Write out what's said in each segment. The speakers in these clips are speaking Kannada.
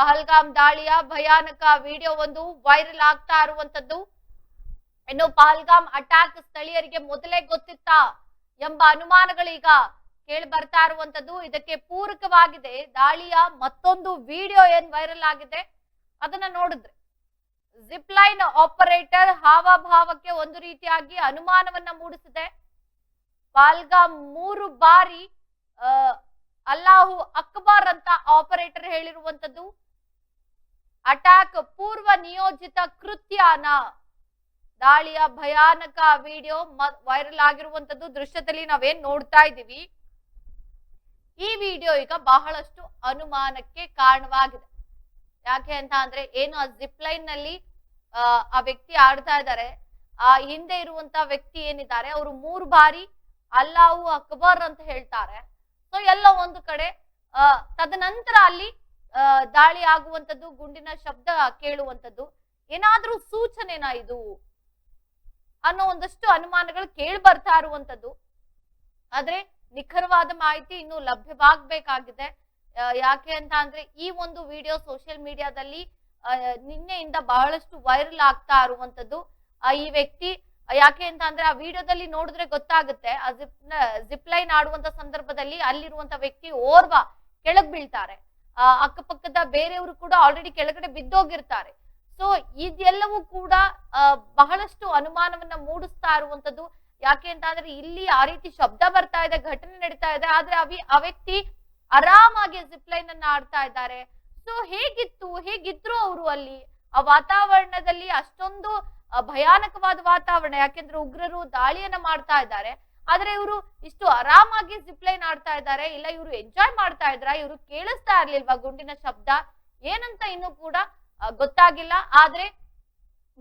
ಪಹಲ್ಗಾಮ್ ದಾಳಿಯ ಭಯಾನಕ ವಿಡಿಯೋ ಒಂದು ವೈರಲ್ ಆಗ್ತಾ ಇರುವಂತದ್ದು. ಇನ್ನು ಪಹಲ್ಗಾಮ್ ಅಟ್ಯಾಕ್ ಸ್ಥಳೀಯರಿಗೆ ಮೊದಲೇ ಗೊತ್ತಿತ್ತಾ ಎಂಬ ಅನುಮಾನಗಳೀಗ ಕೇಳಿ ಬರ್ತಾ ಇರುವಂತದ್ದು. ಇದಕ್ಕೆ ಪೂರಕವಾಗಿದೆ. ದಾಳಿಯ ಮತ್ತೊಂದು ವಿಡಿಯೋ ಏನ್ ವೈರಲ್ ಆಗಿದೆ ಅದನ್ನ ನೋಡಿದ್ರೆ ಜಿಪ್ ಲೈನ್ ಆಪರೇಟರ್ ಹಾವಭಾವಕ್ಕೆ ಒಂದು ರೀತಿಯಾಗಿ ಅನುಮಾನವನ್ನ ಮೂಡಿಸಿದೆ. ಪಾಲ್ಗಾಮ್ ಮೂರು ಬಾರಿ ಅಲ್ಲಾಹು ಅಕ್ಬರ್ ಅಂತ ಆಪರೇಟರ್ ಹೇಳಿರುವಂತದ್ದು. ಅಟ್ಯಾಕ್ ಪೂರ್ವ ನಿಯೋಜಿತ ಕೃತ್ಯನ. ದಾಳಿಯ ಭಯಾನಕ ವಿಡಿಯೋ ವೈರಲ್ ಆಗಿರುವಂತದ್ದು ದೃಶ್ಯದಲ್ಲಿ ನಾವೇನ್ ನೋಡ್ತಾ ಇದ್ದೀವಿ. ಈ ವಿಡಿಯೋ ಈಗ ಬಹಳಷ್ಟು ಅನುಮಾನಕ್ಕೆ ಕಾರಣವಾಗಿದೆ. ಯಾಕೆ ಅಂತ ಅಂದ್ರೆ ಏನು ಆ ಜಿಪ್ ಲೈನ್ನಲ್ಲಿ ಆ, ವ್ಯಕ್ತಿ ಆಡ್ತಾ ಇದ್ದಾರೆ. ಆ ಹಿಂದೆ ಇರುವಂತ ವ್ಯಕ್ತಿ ಏನಿದ್ದಾರೆ ಅವರು ಮೂರು ಬಾರಿ ಅಲ್ಲಾಹು ಅಕ್ಬರ್ ಅಂತ ಹೇಳ್ತಾರೆ. ಸೊ ಎಲ್ಲ ಒಂದು ಕಡೆ ತದನಂತರ ಅಲ್ಲಿ ದಾಳಿ ಆಗುವಂತದ್ದು ಗುಂಡಿನ ಶಬ್ದ ಕೇಳುವಂತದ್ದು ಏನಾದ್ರೂ ಸೂಚನೆನಾ ಇದು? ಅನ್ನೋ ಒಂದಷ್ಟು ಅನುಮಾನಗಳು ಕೇಳಿ ಬರ್ತಾ ಇರುವಂತದ್ದು ಆದ್ರೆ ನಿಖರವಾದ ಮಾಹಿತಿ ಇನ್ನು ಲಭ್ಯವಾಗಬೇಕಾಗಿದೆ. ಯಾಕೆ ಅಂತ ಅಂದ್ರೆ ಈ ಒಂದು ವಿಡಿಯೋ ಸೋಷಿಯಲ್ ಮೀಡಿಯಾದಲ್ಲಿ ನಿನ್ನೆಯಿಂದ ಬಹಳಷ್ಟು ವೈರಲ್ ಆಗ್ತಾ ಇರುವಂತದ್ದು ಈ ವ್ಯಕ್ತಿ, ಯಾಕೆ ಅಂತ ಅಂದ್ರೆ ಆ ವಿಡಿಯೋದಲ್ಲಿ ನೋಡಿದ್ರೆ ಗೊತ್ತಾಗುತ್ತೆ. ಆ ಜಿಪ್ ಜಿಪ್ ಲೈನ್ ಆಡುವಂತ ಸಂದರ್ಭದಲ್ಲಿ ಅಲ್ಲಿರುವಂತ ವ್ಯಕ್ತಿ ಓರ್ವ ಕೆಳಗ್ ಬೀಳ್ತಾರೆ. ಅಕ್ಕಪಕ್ಕದ ಬೇರೆಯವರು ಕೂಡ ಆಲ್ರೆಡಿ ಕೆಳಗಡೆ ಬಿದ್ದೋಗಿರ್ತಾರೆ. ಸೊ ಇದೆಲ್ಲವೂ ಕೂಡ ಬಹಳಷ್ಟು ಅನುಮಾನವನ್ನ ಮೂಡಿಸ್ತಾ ಇರುವಂತದ್ದು. ಯಾಕೆ ಅಂತ ಅಂದ್ರೆ, ಇಲ್ಲಿ ಆ ರೀತಿ ಶಬ್ದ ಬರ್ತಾ ಇದೆ, ಘಟನೆ ನಡೀತಾ ಇದೆ, ಆದ್ರೆ ಅವಿ, ಆ ವ್ಯಕ್ತಿ ಆರಾಮಾಗಿ ಜಿಪ್ ಲೈನ್ ಅನ್ನ ಆಡ್ತಾ ಇದ್ದಾರೆ. ಸೊ ಹೇಗಿತ್ತು, ಹೇಗಿದ್ರು ಅವರು ಅಲ್ಲಿ? ಆ ವಾತಾವರಣದಲ್ಲಿ ಅಷ್ಟೊಂದು ಭಯಾನಕವಾದ ವಾತಾವರಣ, ಯಾಕೆಂದ್ರೆ ಉಗ್ರರು ದಾಳಿಯನ್ನ ಮಾಡ್ತಾ ಇದ್ದಾರೆ. ಆದ್ರೆ ಇವರು ಇಷ್ಟು ಆರಾಮಾಗಿ ಜಿಪ್ಲೈನ್ ಆಡ್ತಾ ಇದ್ದಾರೆ ಇಲ್ಲ ಇವರು ಎಂಜಾಯ್ ಮಾಡ್ತಾ ಇದ್ರ ಇವರು ಕೇಳಿಸ್ತಾ ಇರ್ಲಿಲ್ವಾ ಗುಂಡಿನ ಶಬ್ದ? ಏನಂತ ಇನ್ನು ಕೂಡ ಗೊತ್ತಾಗಿಲ್ಲ. ಆದ್ರೆ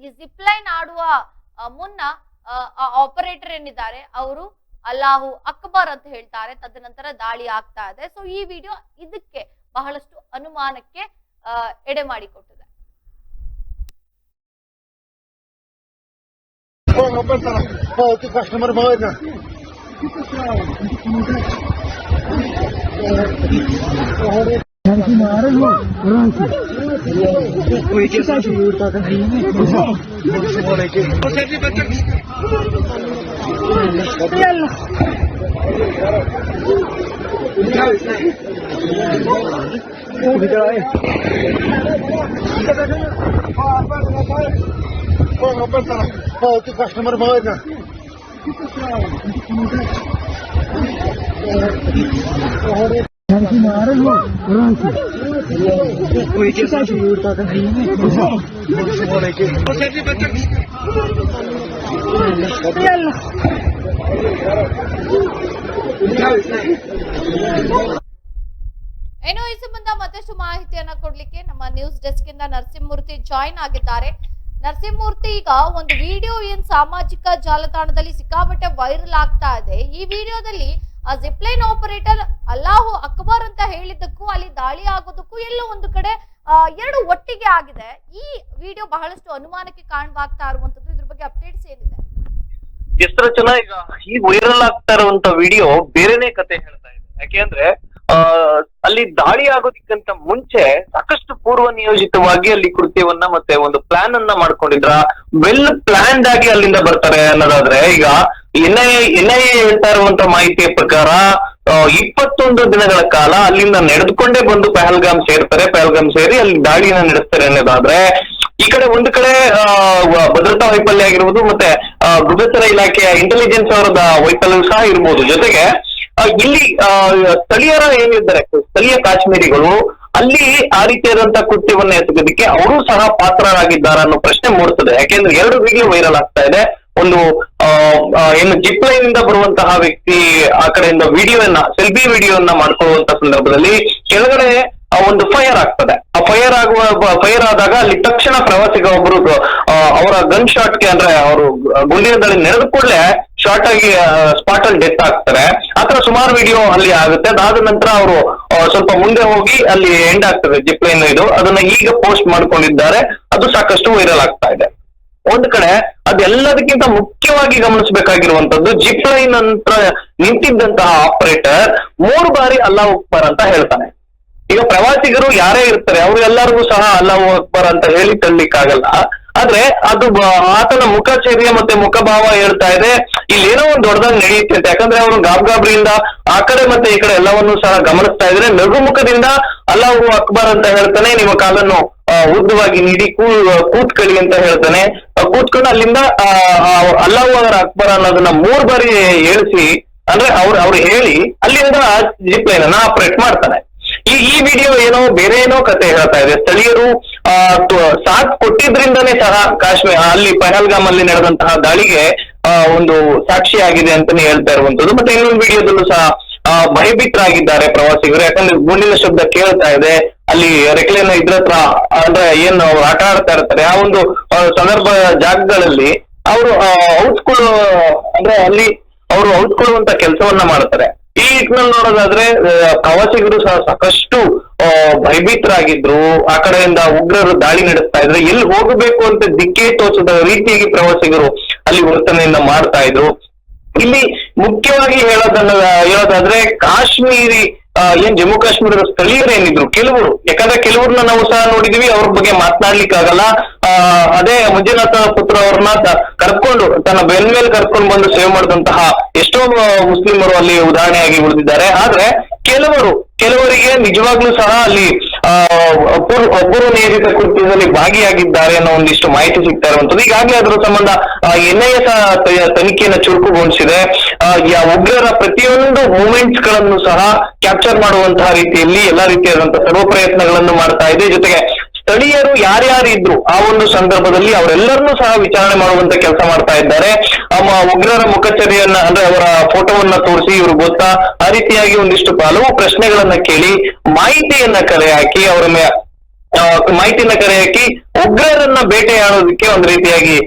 ಈ ಜಿಪ್ಲೈನ್ ಆಡುವ ಮುನ್ನ ಆಪರೇಟರ್ ಏನಿದ್ದಾರೆ ಅವರು ಅಲ್ಲಾಹು ಅಕ್ಬರ್ ಅಂತ ಹೇಳ್ತಾರೆ. ತದನಂತರ ದಾಳಿ ಆಗ್ತಾ ಇದೆ. ಸೊ ಈ ವಿಡಿಯೋ ಇದಕ್ಕೆ ಬಹಳಷ್ಟು ಅನುಮಾನಕ್ಕೆ ಎಡೆ ಮಾಡಿಕೊಟ್ಟಿದೆ. Vamos, يلا customer boy. ಏನೋ ಈ ಸಂಬಂಧ ಮತ್ತಷ್ಟು ಮಾಹಿತಿಯನ್ನ ಕೊಡ್ಲಿಕ್ಕೆ ನಮ್ಮ ನ್ಯೂಸ್ ಡೆಸ್ಕ್ ಇಂದ ನರಸಿಂಹಮೂರ್ತಿ ಜಾಯಿನ್ ಆಗಿದ್ದಾರೆ ನರಸಿಂಹಮೂರ್ತಿ, ಈಗ ಒಂದು ವಿಡಿಯೋ ಏನ್ ಸಾಮಾಜಿಕ ಜಾಲತಾಣದಲ್ಲಿ ಸಿಕ್ಕಾಪಟ್ಟೆ ವೈರಲ್ ಆಗ್ತಾ ಇದೆ. ಈ ವಿಡಿಯೋದಲ್ಲಿ ಆ ಜಿಪ್ಲೈನ್ ಆಪರೇಟರ್ ಅಲ್ಲಾಹು ಅಕ್ಬರ್ ಅಂತ ಹೇಳಿದ್ದಕ್ಕೂ, ಅಲ್ಲಿ ದಾಳಿ ಆಗೋದಕ್ಕೂ ಎಲ್ಲೋ ಒಂದು ಕಡೆ ಎರಡು ಒಟ್ಟಿಗೆ ಆಗಿದೆ. ಈ ವಿಡಿಯೋ ಬಹಳಷ್ಟು ಅನುಮಾನಕ್ಕೆ ಕಾರಣವಾಗ್ತಾ ಇರುವಂತದ್ದು ಇದ್ರ ಬಗ್ಗೆ ಅಪ್ಡೇಟ್ಸ್ ಏನಿದೆ? ಎಷ್ಟರ ಈಗ ಈ ವೈರಲ್ ಆಗ್ತಾ ಇರುವಂತ ವಿಡಿಯೋ ಬೇರೆನೆ ಕತೆ ಹೇಳ್ತಾ ಇದೆ. ಯಾಕೆಂದ್ರೆ ಆ ಅಲ್ಲಿ ದಾಳಿ ಆಗೋದಕ್ಕಿಂತ ಮುಂಚೆ ಸಾಕಷ್ಟು ಪೂರ್ವ ನಿಯೋಜಿತವಾಗಿ ಅಲ್ಲಿ ಕೃತ್ಯವನ್ನ ಮತ್ತೆ ಒಂದು ಪ್ಲಾನ್ ಅನ್ನ ಮಾಡ್ಕೊಂಡಿದ್ರ. ವೆಲ್ ಪ್ಲಾನ್ಡ್ ಆಗಿ ಅಲ್ಲಿಂದ ಬರ್ತಾರೆ ಅನ್ನೋದಾದ್ರೆ ಈಗ ಎನ್ ಐ ಎನ್ ಐ ಹೇಳ್ತಾ ಇರುವಂತ ಮಾಹಿತಿಯ ಪ್ರಕಾರ ಇಪ್ಪತ್ತೊಂದು ದಿನಗಳ ಕಾಲ ಅಲ್ಲಿಂದ ನಡೆದುಕೊಂಡೇ ಬಂದು ಪಹಲ್ಗಾಮ್ ಸೇರ್ತಾರೆ. ಪಹಲ್ಗಾಮ್ ಸೇರಿ ಅಲ್ಲಿ ದಾಳಿಯನ್ನ ನಡೆಸ್ತಾರೆ ಅನ್ನೋದಾದ್ರೆ, ಈ ಕಡೆ ಒಂದು ಕಡೆ ಭದ್ರತಾ ವೈಫಲ್ಯ ಆಗಿರ್ಬೋದು ಮತ್ತೆ ಗುಪ್ತಚರ ಇಲಾಖೆಯ ಇಂಟೆಲಿಜೆನ್ಸ್ ಅವರದ ವೈಫಲ್ಯ ಸಹ ಇರ್ಬೋದು. ಜೊತೆಗೆ ಇಲ್ಲಿ ಸ್ಥಳೀಯರ ಏನಿದ್ದಾರೆ, ಸ್ಥಳೀಯ ಕಾಶ್ಮೀರಿಗಳು, ಅಲ್ಲಿ ಆ ರೀತಿಯಾದಂತಹ ಕೃತ್ಯವನ್ನು ಎಸಗೋದಕ್ಕೆ ಅವರು ಸಹ ಪಾತ್ರರಾಗಿದ್ದಾರೆ ಅನ್ನೋ ಪ್ರಶ್ನೆ ಮೂಡುತ್ತದೆ ಯಾಕೆಂದ್ರೆ ಎರಡು ವಿಡಿಯೋ ವೈರಲ್ ಆಗ್ತಾ ಇದೆ. ಒಂದು ಏನು ಜಿಪ್ ಲೈನ್ ಇಂದ ಬರುವಂತಹ ವ್ಯಕ್ತಿ ಆ ಕಡೆಯಿಂದ ವಿಡಿಯೋನ ಸೆಲ್ಫಿ ವಿಡಿಯೋನ ಮಾಡ್ಕೊಳ್ಳುವಂತ ಸಂದರ್ಭದಲ್ಲಿ ಕೆಳಗಡೆ ಒಂದು ಫೈರ್ ಆಗ್ತದೆ. ಆ ಫೈರ್ ಆಗುವ, ಫೈರ್ ಆದಾಗ ಅಲ್ಲಿ ತಕ್ಷಣ ಪ್ರವಾಸಿಗ ಒಬ್ರು ಅವರ ಗನ್ ಶಾಟ್ಗೆ ಅಂದ್ರೆ ಅವರು ಗುಂಡಿನ ದಾಳಿ ನಡೆದ ಕೂಡಲೇ ಶಾರ್ಟ್ ಆಗಿ ಸ್ಪಾಟ್ ಅಲ್ಲಿ ಡೆತ್ ಆಗ್ತಾರೆ. ಆತರ ಸುಮಾರು ವಿಡಿಯೋ ಅಲ್ಲಿ ಆಗುತ್ತೆ. ಅದಾದ ನಂತರ ಅವರು ಸ್ವಲ್ಪ ಮುಂದೆ ಹೋಗಿ ಅಲ್ಲಿ ಎಂಡ್ ಆಗ್ತದೆ ಜಿಪ್ಲೈನ್ ಇದು. ಅದನ್ನ ಈಗ ಪೋಸ್ಟ್ ಮಾಡ್ಕೊಂಡಿದ್ದಾರೆ. ಅದು ಸಾಕಷ್ಟು ವೈರಲ್ ಆಗ್ತಾ ಇದೆ. ಒಂದ್ ಕಡೆ ಅದೆಲ್ಲದಕ್ಕಿಂತ ಮುಖ್ಯವಾಗಿ ಗಮನಿಸಬೇಕಾಗಿರುವಂತದ್ದು ಜಿಪ್ಲೈನ್ ಅಂತ ನಿಂತಿದ್ದಂತಹ ಆಪರೇಟರ್ ಮೂರು ಬಾರಿ ಅಲ್ಲಾ ಅಕ್ಬರ್ ಅಂತ ಹೇಳ್ತಾನೆ. ಈಗ ಪ್ರವಾಸಿಗರು ಯಾರೇ ಇರ್ತಾರೆ, ಅವ್ರು ಎಲ್ಲರಿಗೂ ಸಹ ಅಲ್ಲಾಹು ಅಕ್ಬರ್ ಅಂತ ಹೇಳಿ ತಳ್ಲಿಕ್ಕಾಗಲ್ಲ ಆದ್ರೆ ಅದು ಆತನ ಮುಖಚರ್ಯ ಮತ್ತೆ ಮುಖಭಾವ ಹೇಳ್ತಾ ಇದೆ. ಇಲ್ಲಿ ಏನೋ ಒಂದು ದೊಡ್ಡದಾಗಿ ನಡೆಯುತ್ತೆ ಅಂತ. ಯಾಕಂದ್ರೆ ಅವರು ಗಾಬ್ಗಾಬ್ರಿಯಿಂದ ಆ ಕಡೆ ಮತ್ತೆ ಈ ಕಡೆ ಎಲ್ಲವನ್ನೂ ಸಹ ಗಮನಿಸ್ತಾ ಇದ್ರೆ ನಗುಮುಖದಿಂದ ಅಲ್ಲಾಹು ಅಕ್ಬರ್ ಅಂತ ಹೇಳ್ತಾನೆ, ನಿಮ್ಮ ಕಾಲನ್ನು ಉದ್ದವಾಗಿ ನೀಡಿ, ಕೂ, ಕೂತ್ಕೊಳ್ಳಿ ಅಂತ ಹೇಳ್ತಾನೆ. ಕೂತ್ಕೊಂಡು ಅಲ್ಲಿಂದ ಅಲ್ಲಾಹು ಅವರ ಅಕ್ಬರ್ ಅನ್ನೋದನ್ನ ಮೂರ್ ಬಾರಿ ಹೇಳಿಸಿ, ಅಂದ್ರೆ ಅವ್ರು ಅವ್ರು ಹೇಳಿ ಅಲ್ಲಿಂದ ಜಿಪ್ ಲೈನ್ ಅನ್ನ ಆಪರೇಟ್ ಮಾಡ್ತಾನೆ. ಈ ಈ ವಿಡಿಯೋ ಏನೋ ಬೇರೆ ಏನೋ ಕತೆ ಹೇಳ್ತಾ ಇದೆ. ಸ್ಥಳೀಯರು ಸಾಥ್ ಕೊಟ್ಟಿದ್ರಿಂದನೇ ಸಹ ಕಾಶ್ಮೀರ, ಅಲ್ಲಿ ಪಹಲ್ಗಾಮ್ ಅಲ್ಲಿ ನಡೆದಂತಹ ದಾಳಿಗೆ ಒಂದು ಸಾಕ್ಷಿಯಾಗಿದೆ ಅಂತಾನೆ ಹೇಳ್ತಾ ಇರುವಂತದ್ದು ಮತ್ತೆ ಇನ್ನೊಂದು ವಿಡಿಯೋದಲ್ಲೂ ಸಹ ಭಯಭೀತರಾಗಿದ್ದಾರೆ ಪ್ರವಾಸಿಗರು. ಯಾಕಂದ್ರೆ ಗುಂಡಿನ ಶಬ್ದ ಕೇಳ್ತಾ ಇದೆ. ಅಲ್ಲಿ ರೆಕ್ಲೆನ ಇದ್ರ ಹತ್ರ, ಅಂದ್ರೆ ಏನು ಅವ್ರು ಆಟ ಆಡ್ತಾ ಇರ್ತಾರೆ. ಆ ಒಂದು ಸಂದರ್ಭ ಜಾಗಗಳಲ್ಲಿ ಅವರು ಔಟ್ಕೊಳ್ಳೋ ಅಂದ್ರೆ ಅಲ್ಲಿ ಅವರು ಔಟ್ಕೊಳ್ಳುವಂತ ಕೆಲಸವನ್ನ ಮಾಡ್ತಾರೆ. ಈ ನಿಟ್ಟಿನಲ್ಲಿ ನೋಡೋದಾದ್ರೆ ಪ್ರವಾಸಿಗರು ಸಹ ಸಾಕಷ್ಟು ಭಯಭೀತರಾಗಿದ್ರು. ಆ ಕಡೆಯಿಂದ ಉಗ್ರರು ದಾಳಿ ನಡೆಸ್ತಾ ಇದ್ರು. ಎಲ್ಲಿ ಹೋಗಬೇಕು ಅಂತ ದಿಕ್ಕೇ ತೋಚದ ರೀತಿಯಾಗಿ ಪ್ರವಾಸಿಗರು ಅಲ್ಲಿ ವರ್ತನೆಯನ್ನ ಮಾಡ್ತಾ ಇದ್ರು. ಇಲ್ಲಿ ಮುಖ್ಯವಾಗಿ ಹೇಳೋದನ್ನ, ಹೇಳೋದಾದ್ರೆ, ಕಾಶ್ಮೀರಿ ಏನ್ ಜಮ್ಮು ಕಾಶ್ಮೀರದ ಸ್ಥಳೀಯರು ಏನಿದ್ರು? ಕೆಲವರು. ಯಾಕಂದ್ರೆ ಕೆಲವ್ರನ್ನ ನಾವು ಸಹ ನೋಡಿದೀವಿ, ಅವ್ರ ಬಗ್ಗೆ ಮಾತನಾಡ್ಲಿಕ್ಕಾಗಲ್ಲ. ಅದೇ ಮಂಜುನಾಥ ಪುತ್ರ ಅವ್ರನ್ನ ಕರ್ಕೊಂಡು, ತನ್ನ ಬೆನ್ ಮೇಲೆ ಕರ್ಕೊಂಡು ಬಂದು ಸೇವೆ ಮಾಡಿದಂತಹ ಎಷ್ಟೋ ಮುಸ್ಲಿಮರು ಅಲ್ಲಿ ಉದಾಹರಣೆಯಾಗಿ ಉಳಿದಿದ್ದಾರೆ. ಆದ್ರೆ, ಕೆಲವರು, ಕೆಲವರಿಗೆ ನಿಜವಾಗ್ಲೂ ಸಹ ಅಲ್ಲಿ ಪೂರ್ವ ನಿಯೋಜಿತ ಕೃತ್ಯದಲ್ಲಿ ಭಾಗಿಯಾಗಿದ್ದಾರೆ ಅನ್ನೋ ಒಂದಿಷ್ಟು ಮಾಹಿತಿ ಸಿಗ್ತಾ ಇರುವಂತದ್ದು ಈಗಾಗಲೇ ಅದರ ಸಂಬಂಧ ಎನ್ಐಎ ತನಿಖೆಯನ್ನು ಚುರುಕುಗೊಳಿಸಿದೆ. ಉಗ್ರರ ಪ್ರತಿಯೊಂದು ಮೂಮೆಂಟ್ಸ್ಗಳನ್ನು ಸಹ ಕ್ಯಾಪ್ಚರ್ ಮಾಡುವಂತಹ ರೀತಿಯಲ್ಲಿ ಎಲ್ಲಾ ರೀತಿಯಾದಂತಹ ಸರ್ವ ಪ್ರಯತ್ನಗಳನ್ನು ಮಾಡ್ತಾ ಇದೆ. ಜೊತೆಗೆ ಸ್ಥಳೀಯರು ಯಾರ್ಯಾರು ಇದ್ರು ಆ ಒಂದು ಸಂದರ್ಭದಲ್ಲಿ ಅವರೆಲ್ಲರನ್ನೂ ಸಹ ವಿಚಾರಣೆ ಮಾಡುವಂತ ಕೆಲಸ ಮಾಡ್ತಾ ಇದ್ದಾರೆ. ಉಗ್ರರ ಮುಖಚರ್ಯನ್ನ ಅಂದ್ರೆ ಅವರ ಫೋಟೋವನ್ನ ತೋರಿಸಿ ಇವರು ಗೊತ್ತಾ, ಆ ರೀತಿಯಾಗಿ ಒಂದಿಷ್ಟು ಹಲವು ಪ್ರಶ್ನೆಗಳನ್ನ ಕೇಳಿ, ಮಾಹಿತಿಯನ್ನ ಕರೆ ಹಾಕಿ, ಅವರ ಮಾಹಿತಿಯನ್ನ ಕರೆ ಹಾಕಿ, ಉಗ್ರರನ್ನ ಬೇಟೆಯಾಡೋದಕ್ಕೆ ಒಂದು ರೀತಿಯಾಗಿ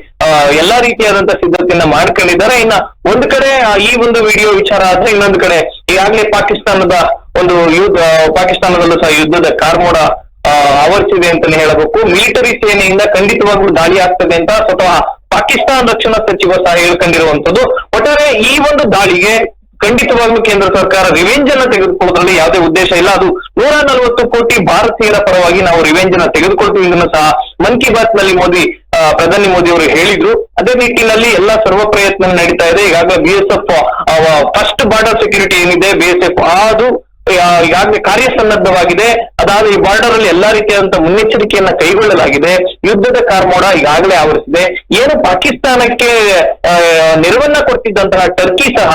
ಎಲ್ಲಾ ರೀತಿಯಾದಂತಹ ಸಿದ್ಧತೆಯನ್ನ ಮಾಡ್ಕೊಂಡಿದ್ದಾರೆ. ಇನ್ನ ಒಂದು ಕಡೆ ಈ ಒಂದು ವಿಡಿಯೋ ವಿಚಾರ ಆದ್ರೆ ಇನ್ನೊಂದು ಕಡೆ, ಈಗಾಗಲೇ ಪಾಕಿಸ್ತಾನದ ಒಂದು ಯುದ್ಧ, ಪಾಕಿಸ್ತಾನದಲ್ಲೂ ಸಹ ಯುದ್ಧದ ಕಾರ್ಮೋಡ ಆವರಿಸಿದೆ ಅಂತಾನೆ ಹೇಳಬೇಕು. ಮಿಲಿಟರಿ ಸೇನೆಯಿಂದ ಖಂಡಿತವಾಗ್ಲೂ ದಾಳಿ ಆಗ್ತದೆ ಅಂತ ಸ್ವತಃ ಪಾಕಿಸ್ತಾನ ರಕ್ಷಣಾ ಸಚಿವ ಸಹ ಹೇಳ್ಕೊಂಡಿರುವಂತದ್ದು ಒಟ್ಟಾರೆ ಈ ಒಂದು ದಾಳಿಗೆ ಖಂಡಿತವಾಗ್ಲೂ ಕೇಂದ್ರ ಸರ್ಕಾರ ರಿವೆಂಜ್ ಅನ್ನ ತೆಗೆದುಕೊಳ್ಳೋದ್ರಲ್ಲಿ ಯಾವುದೇ ಉದ್ದೇಶ ಇಲ್ಲ. ಅದು ನೂರ ನಲವತ್ತು ಕೋಟಿ ಭಾರತೀಯರ ಪರವಾಗಿ ನಾವು ರಿವೆಂಜ್ ಅನ್ನ ತೆಗೆದುಕೊಳ್ತೀವಿ ಇದನ್ನು ಸಹ ಮನ್ ಕಿ ಬಾತ್ನಲ್ಲಿ ಮೋದಿ ಪ್ರಧಾನಿ ಮೋದಿ ಅವರು ಹೇಳಿದ್ರು. ಅದೇ ನಿಟ್ಟಿನಲ್ಲಿ ಎಲ್ಲಾ ಸರ್ವ ಪ್ರಯತ್ನ ನಡೀತಾ ಇದೆ. ಈಗಾಗಲೇ B S first border security ಏನಿದೆ ಬಿ ಎಸ್ ಎಫ್ ಅದು ಈಗಾಗಲೇ ಕಾರ್ಯಸನ್ನದ್ಧವಾಗಿದೆ ಅದಾದ ಈ ಬಾರ್ಡರ್ ಅಲ್ಲಿ ಎಲ್ಲಾ ರೀತಿಯಾದಂತಹ ಮುನ್ನೆಚ್ಚರಿಕೆಯನ್ನ ಕೈಗೊಳ್ಳಲಾಗಿದೆ. ಯುದ್ಧದ ಕಾರ್ಮೋಡ ಈಗಾಗಲೇ ಆವರಿಸಿದೆ. ಏನು ಪಾಕಿಸ್ತಾನಕ್ಕೆ ನೆರವನ್ನ ಕೊಡ್ತಿದ್ದಂತಹ ಟರ್ಕಿ ಸಹ,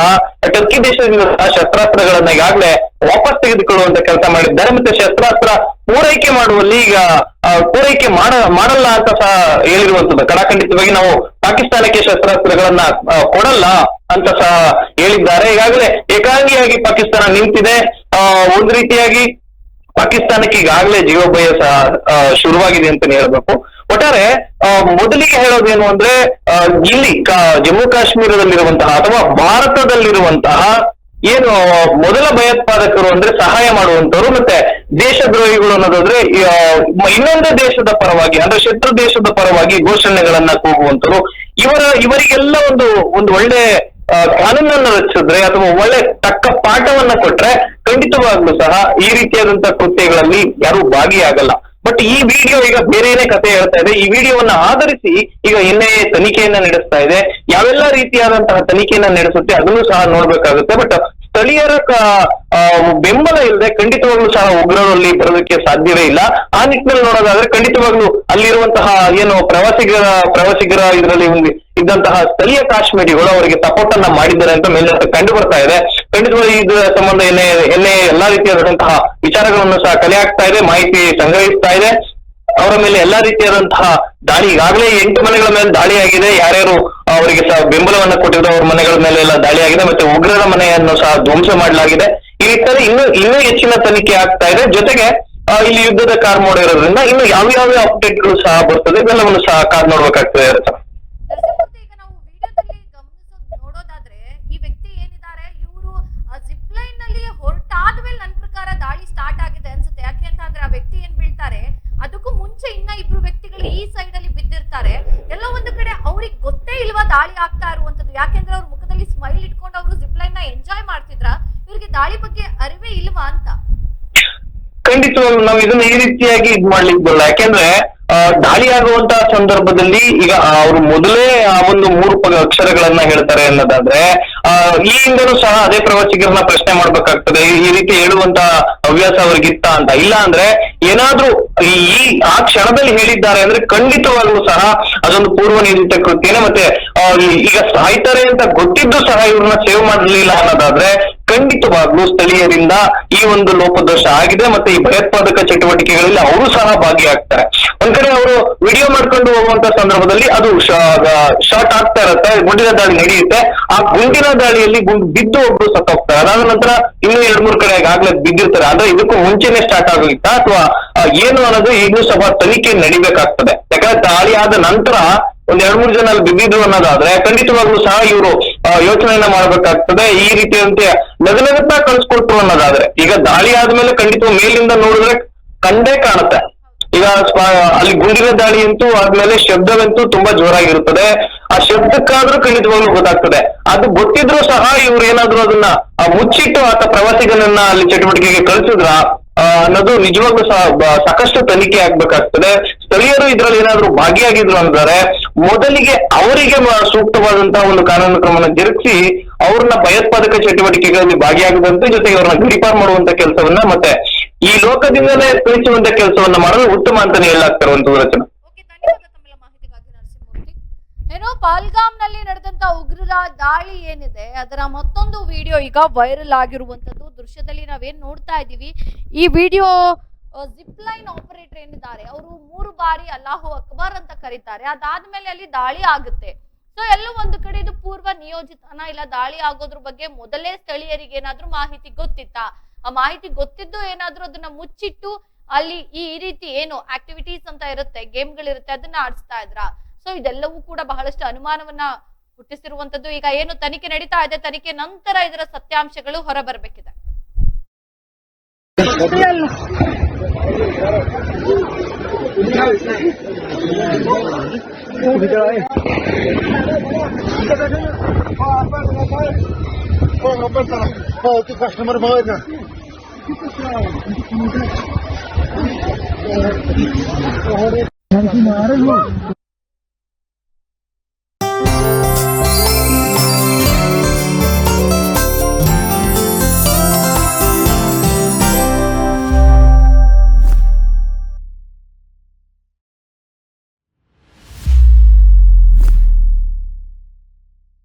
ಟರ್ಕಿ ದೇಶದಿಂದ ಶಸ್ತ್ರಾಸ್ತ್ರಗಳನ್ನ ಈಗಾಗಲೇ ವಾಪಸ್ ತೆಗೆದುಕೊಳ್ಳುವಂತ ಕೆಲಸ ಮಾಡಿದ್ದಾರೆ. ಮತ್ತೆ ಶಸ್ತ್ರಾಸ್ತ್ರ ಪೂರೈಕೆ ಮಾಡುವಲ್ಲಿ ಈಗ ಪೂರೈಕೆ ಮಾಡ, ಮಾಡಲ್ಲ ಅಂತ ಸಹ ಹೇಳಿರುವಂತದ್ದು. ಕಡಾಖಂಡಿತವಾಗಿ ನಾವು ಪಾಕಿಸ್ತಾನಕ್ಕೆ ಶಸ್ತ್ರಾಸ್ತ್ರಗಳನ್ನ ಕೊಡಲ್ಲ ಅಂತ ಸಹ ಹೇಳಿದ್ದಾರೆ. ಈಗಾಗಲೇ ಏಕಾಂಗಿಯಾಗಿ ಪಾಕಿಸ್ತಾನ ನಿಂತಿದೆ. ಒಂದು ರೀತಿಯಾಗಿ ಪಾಕಿಸ್ತಾನಕ್ಕೆ ಈಗಾಗಲೇ ಜೀವಭಯ ಸಹ ಶುರುವಾಗಿದೆ ಅಂತಾನೆ ಹೇಳ್ಬೇಕು. ಒಟ್ಟಾರೆ ಮೊದಲಿಗೆ ಹೇಳೋದೇನು ಅಂದ್ರೆ ಇಲ್ಲಿ ಜಮ್ಮು ಕಾಶ್ಮೀರದಲ್ಲಿರುವಂತಹ ಅಥವಾ ಭಾರತದಲ್ಲಿರುವಂತಹ ಏನು, ಮೊದಲ ಭಯೋತ್ಪಾದಕರು ಅಂದ್ರೆ ಸಹಾಯ ಮಾಡುವಂತವ್ರು ಮತ್ತೆ ದೇಶದ್ರೋಹಿಗಳು ಅನ್ನೋದಾದ್ರೆ ಇನ್ನೊಂದು ದೇಶದ ಪರವಾಗಿ, ಅಂದ್ರೆ ಶತ್ರು ದೇಶದ ಪರವಾಗಿ ಘೋಷಣೆಗಳನ್ನ ಕೂಗುವಂತರು ಇವರ, ಇವರಿಗೆಲ್ಲ ಒಂದು ಒಂದು ಒಳ್ಳೆ ಕಾನೂನನ್ನು ಕಾನೂನನ್ನ ರಚಿಸಿದ್ರೆ ಅಥವಾ ಒಳ್ಳೆ ತಕ್ಕ ಪಾಠವನ್ನ ಕೊಟ್ರೆ ಖಂಡಿತವಾಗ್ಲೂ ಸಹ ಈ ರೀತಿಯಾದಂತಹ ಕೃತ್ಯಗಳಲ್ಲಿ ಯಾರು ಭಾಗಿಯಾಗಲ್ಲ. ಬಟ್ ಈ ವಿಡಿಯೋ ಈಗ ಬೇರೆನೇ ಕತೆ ಹೇಳ್ತಾ ಇದೆ. ಈ ವಿಡಿಯೋವನ್ನ ಆಧರಿಸಿ ಈಗ ಎನ್ಐಎ ತನಿಖೆಯನ್ನ ನಡೆಸ್ತಾ ಇದೆ. ಯಾವೆಲ್ಲ ರೀತಿಯಾದಂತಹ ತನಿಖೆಯನ್ನ ನಡೆಸುತ್ತೆ ಅದನ್ನು ಸಹ ನೋಡ್ಬೇಕಾಗುತ್ತೆ. ಬಟ್ ಸ್ಥಳೀಯರ ಬೆಂಬಲ ಇಲ್ಲದೆ ಖಂಡಿತವಾಗ್ಲೂ ಸಹ ಉಗ್ರರಲ್ಲಿ ಬರೋದಕ್ಕೆ ಸಾಧ್ಯವೇ ಇಲ್ಲ. ಆ ನಿಟ್ಟಿನಲ್ಲಿ ನೋಡೋದಾದ್ರೆ ಖಂಡಿತವಾಗ್ಲೂ ಅಲ್ಲಿರುವಂತಹ ಏನು ಪ್ರವಾಸಿಗರ ಪ್ರವಾಸಿಗರ ಇದರಲ್ಲಿ ಇದ್ದಂತಹ ಸ್ಥಳೀಯ ಕಾಶ್ಮೀರಿಗಳು ಅವರಿಗೆ ಸಪೋರ್ಟ್ ಅನ್ನ ಮಾಡಿದ್ದಾರೆ ಅಂತ ಮೇಲ್ನೋಟ ಕಂಡು ಬರ್ತಾ ಇದೆ ಖಂಡಿತವಾಗಿ ಇದರ ಸಂಬಂಧ ಎಲ್ಲೇ ಎಲ್ಲೇ ಎಲ್ಲಾ ರೀತಿಯಾದಂತಹ ವಿಚಾರಗಳನ್ನು ಸಹ ಕಲೆ ಹಾಕ್ತಾ ಇದೆ, ಮಾಹಿತಿ ಸಂಗ್ರಹಿಸ್ತಾ ಇದೆ. ಅವರ ಮೇಲೆ ಎಲ್ಲಾ ರೀತಿಯಾದಂತಹ ದಾಳಿ ಈಗಾಗಲೇ ಎಂಟು ಮನೆಗಳ ಮೇಲೆ ದಾಳಿ ಆಗಿದೆ ಯಾರ್ಯಾರು ಅವರಿಗೆ ಸಹ ಬೆಂಬಲವನ್ನ ಕೊಟ್ಟಿದ್ರು ಅವ್ರ ಮನೆಗಳ ಮೇಲೆ ಎಲ್ಲ ದಾಳಿ ಆಗಿದೆ ಮತ್ತೆ ಉಗ್ರರ ಮನೆಯನ್ನು ಸಹ ಧ್ವಂಸ ಮಾಡಲಾಗಿದೆ. ಈ ರೀತಿಯಲ್ಲಿ ಇನ್ನು, ಇನ್ನೂ ಹೆಚ್ಚಿನ ತನಿಖೆ ಆಗ್ತಾ ಇದೆ. ಜೊತೆಗೆ ಇಲ್ಲಿ ಯುದ್ಧದ ಕಾರ್ ಇರೋದ್ರಿಂದ ಇನ್ನು ಯಾವ ಯಾವ ಅಪ್ಡೇಟ್ಗಳು ಸಹ ಬರ್ತದೆ, ಇವೆಲ್ಲವನ್ನು ಸಹ ಕಾರ್ ನೋಡ್ಬೇಕಾಗ್ತದೆ ಸರ್ ನರಸಿಂಹಮೂರ್ತಿ, ಈಗ ನಾವು ವಿಡಿಯೋದಲ್ಲಿ ಗಮನಿಸೋದ್ ನೋಡೋದಾದ್ರೆ ಈ ವ್ಯಕ್ತಿ ಏನಿದ್ದಾರೆ ಇವರು ಜಿಪ್ ಲೈನ್ನಲ್ಲಿ ಹೊರಟಾದ್ಮೇಲೆ ನನ್ನ ಪ್ರಕಾರ ದಾಳಿ ಸ್ಟಾರ್ಟ್ ಆಗಿದೆ ಅನ್ಸುತ್ತೆ ಯಾಕೆ ಅಂತ ಅಂದ್ರೆ ಆ ವ್ಯಕ್ತಿ ಏನ್ ಬೀಳ್ತಾರೆ ಅದಕ್ಕೂ ಮುಂಚೆ ಇನ್ನ ಇಬ್ರು ವ್ಯಕ್ತಿಗಳು ಈ ಸೈಡ್ ಅಲ್ಲಿ ಬಿದ್ದಿರ್ತಾರೆ ಎಲ್ಲ ಒಂದು ಕಡೆ ಅವ್ರಿಗೆ ಗೊತ್ತೇ ಇಲ್ವಾ ದಾಳಿ ಆಗ್ತಾ ಇರುವಂತದ್ದು ಯಾಕೆಂದ್ರೆ ಅವ್ರ ಮುಖದಲ್ಲಿ ಸ್ಮೈಲ್ ಇಟ್ಕೊಂಡು ಅವರು ಜಿಪ್ ಲೈನ್ನ ಎಂಜಾಯ್ ಮಾಡ್ತಿದ್ರ ಇವ್ರಿಗೆ ದಾಳಿ ಬಗ್ಗೆ ಅರಿವೇ ಇಲ್ವಾ ಅಂತ ಖಂಡಿತವಾಗ್ಲೂ ನಾವು ಇದನ್ನ ಈ ರೀತಿಯಾಗಿ ಇದ್ ಮಾಡ್ಲಿಕ್ಕೆ ಬರಲ್ಲ ಯಾಕೆಂದ್ರೆ ದಾಳಿ ಆಗುವಂತಹ ಸಂದರ್ಭದಲ್ಲಿ ಈಗ ಅವರು ಮೊದಲೇ ಆ ಒಂದು ಮೂರು ಅಕ್ಷರಗಳನ್ನ ಹೇಳ್ತಾರೆ ಅನ್ನೋದಾದ್ರೆ ಆ, ಈ ಹಿಂದೆನೂ ಸಹ ಅದೇ ಪ್ರವಾಸಿಗರನ್ನ ಪ್ರಶ್ನೆ ಮಾಡ್ಬೇಕಾಗ್ತದೆ. ಈ- ರೀತಿ ಹೇಳುವಂತ ಹವ್ಯಾಸ ಅವ್ರಿಗಿತ್ತ ಅಂತ. ಇಲ್ಲ ಅಂದ್ರೆ ಏನಾದ್ರೂ ಈ ಆ ಕ್ಷಣದಲ್ಲಿ ಹೇಳಿದ್ದಾರೆ ಅಂದ್ರೆ ಖಂಡಿತವಾಗ್ಲೂ ಸಹ ಅದೊಂದು ಪೂರ್ವ ನಿಯೋಜಿತ ಕೃತ್ಯನೇ ಮತ್ತೆ ಈಗ ಸಾಯ್ತಾರೆ ಅಂತ ಗೊತ್ತಿದ್ದು ಸಹ ಇವ್ರನ್ನ ಸೇವ್ ಮಾಡಲಿಲ್ಲ ಅನ್ನೋದಾದ್ರೆ ಖಂಡಿತವಾಗ್ಲೂ ಸ್ಥಳೀಯರಿಂದ ಈ ಒಂದು ಲೋಪದೋಷ ಆಗಿದೆ ಮತ್ತೆ ಈ ಭಯೋತ್ಪಾದಕ ಚಟುವಟಿಕೆಗಳಲ್ಲಿ ಅವರು ಸಹ ಭಾಗಿಯಾಗ್ತಾರೆ. ಒಂದ್ ಕಡೆ ಅವರು ವಿಡಿಯೋ ಮಾಡ್ಕೊಂಡು ಹೋಗುವಂತ ಸಂದರ್ಭದಲ್ಲಿ ಅದು ಶಾರ್ಟ್ ಆಗ್ತಾ ಇರುತ್ತೆ, ಗುಂಡಿನ ದಾಳಿ ನಡೆಯುತ್ತೆ. ಆ ಗುಂಡಿನ ದಾಳಿಯಲ್ಲಿ ಗುಂಡು ಬಿದ್ದು ಒಬ್ರು ಸತ್ತೋಗ್ತಾರೆ. ಅದಾದ ನಂತರ ಇನ್ನೂ ಎರಡ್ ಮೂರು ಕಡೆ ಆಗ್ಲೇ ಬಿದ್ದಿರ್ತಾರೆ. ಆದ್ರೆ ಇದಕ್ಕೂ ಮುಂಚೆನೆ ಸ್ಟಾರ್ಟ್ ಆಗೋಗಿತ್ತಾ? ಅಥವಾ ಏನು ಅನ್ನೋದು ಈಗಲೂ ಸ್ವಲ್ಪ ತನಿಖೆ ನಡಿಬೇಕಾಗ್ತದೆ. ಯಾಕಂದ್ರೆ ದಾಳಿ ಆದ ನಂತರ ಒಂದ್ ಎರಡ್ ಮೂರು ಜನ ಅಲ್ಲಿ ಬಿದ್ದಿದ್ರು ಅನ್ನೋದಾದ್ರೆ ಖಂಡಿತವಾಗ್ಲೂ ಸಹ ಇವರು ಯೋಚನೆಯನ್ನ ಮಾಡ್ಬೇಕಾಗ್ತದೆ. ಈ ರೀತಿಯಂತೆ ನಗನಗುತ್ತಾ ಕಳ್ಸ್ಕೊಟ್ರು ಅನ್ನೋದಾದ್ರೆ. ಈಗ ದಾಳಿ ಆದ್ಮೇಲೆ ಖಂಡಿತ ಮೇಲಿಂದ ನೋಡಿದ್ರೆ ಕಂಡೇ ಕಾಣುತ್ತೆ. ಈಗ ಅಲ್ಲಿ ಗುಂಡಿನ ದಾಳಿ ಅಂತೂ ಆದ್ಮೇಲೆ ಶಬ್ದವಂತೂ ತುಂಬಾ ಜೋರಾಗಿರುತ್ತದೆ. ಆ ಶಬ್ದಕ್ಕಾದ್ರೂ ಖಂಡಿತವಾಗ್ಲೂ ಗೊತ್ತಾಗ್ತದೆ. ಅದು ಗೊತ್ತಿದ್ರು ಸಹ ಇವ್ರು ಏನಾದ್ರು ಅದನ್ನ ಮುಚ್ಚಿಟ್ಟು ಆತ ಪ್ರವಾಸಿಗನನ್ನ ಅಲ್ಲಿ ಚಟುವಟಿಕೆಗೆ ಕಳ್ಸಿದ್ರ? ಅನ್ನೋದು ನಿಜವಾಗ್ಲೂ ಸಾಕಷ್ಟು ತನಿಖೆ ಆಗ್ಬೇಕಾಗ್ತದೆ. ಸ್ಥಳೀಯರು ಇದ್ರಲ್ಲಿ ಏನಾದ್ರು ಭಾಗಿಯಾಗಿದ್ರು ಅಂದ್ರೆ ಮೊದಲಿಗೆ ಅವರಿಗೆ ಸೂಕ್ತವಾದಂತ ಒಂದು ಕಾನೂನು ಕ್ರಮನ ಜರುಗಿಸಿ, ಅವ್ರನ್ನ ಭಯೋತ್ಪಾದಕ ಚಟುವಟಿಕೆಗಳಲ್ಲಿ ಭಾಗಿಯಾಗದಂತೆ ಜೊತೆಗೆ ಅವ್ರನ್ನ ಗಡಿಪಾರ್ ಮಾಡುವಂತ ಕೆಲಸವನ್ನ ಮತ್ತೆ ಈ ಲೋಕದಿಂದಲೇ ತಿಳಿಸುವಂತ ಕೆಲಸವನ್ನ ಮಾಡಲು ಉತ್ತಮ ಅಂತಾನೆ ಹೇಳಲಾಗ್ತಿರುವಂತದ್ದು ರಚನೆ. ಏನೋ ಪಾಲ್ಗಾಮ್ನಲ್ಲಿ ನಡೆದಂತ ಉಗ್ರರ ದಾಳಿ ಏನಿದೆ, ಅದರ ಮತ್ತೊಂದು ವಿಡಿಯೋ ಈಗ ವೈರಲ್ ಆಗಿರುವಂತದ್ದು. ದೃಶ್ಯದಲ್ಲಿ ನಾವೇನು ನೋಡ್ತಾ ಇದ್ದೀವಿ, ಈ ವಿಡಿಯೋ ಜಿಪ್ ಲೈನ್ ಆಪರೇಟರ್ ಏನಿದ್ದಾರೆ, ಅವರು ಮೂರು ಬಾರಿ ಅಲ್ಲಾಹು ಅಕ್ಬರ್ ಅಂತ ಕರೀತಾರೆ, ಅದಾದ್ಮೇಲೆ ಅಲ್ಲಿ ದಾಳಿ ಆಗುತ್ತೆ. ಸೊ ಎಲ್ಲೋ ಒಂದು ಕಡೆ ಇದು ಪೂರ್ವ ನಿಯೋಜಿತನ, ಇಲ್ಲ ದಾಳಿ ಆಗೋದ್ರ ಬಗ್ಗೆ ಮೊದಲೇ ಸ್ಥಳೀಯರಿಗೆ ಏನಾದ್ರೂ ಮಾಹಿತಿ ಗೊತ್ತಿತ್ತಾ? ಆ ಮಾಹಿತಿ ಗೊತ್ತಿದ್ದು ಏನಾದ್ರೂ ಅದನ್ನ ಮುಚ್ಚಿಟ್ಟು ಅಲ್ಲಿ ಈ ರೀತಿ ಏನು ಆಕ್ಟಿವಿಟೀಸ್ ಅಂತ ಇರುತ್ತೆ, ಗೇಮ್ಗಳಿರುತ್ತೆ, ಅದನ್ನ ಆಡಿಸ್ತಾ ಇದ್ರ? ಸೊ ಇದೆಲ್ಲವೂ ಕೂಡ ಬಹಳಷ್ಟು ಅನುಮಾನವನ್ನ ಹುಟ್ಟಿಸಿರುವಂತದ್ದು ಈಗ ಏನು ತನಿಖೆ ನಡೀತಾ ಇದೆ, ತನಿಖೆ ನಂತರ ಇದರ ಸತ್ಯಾಂಶಗಳು ಹೊರಬರಬೇಕಿದೆ. يلا.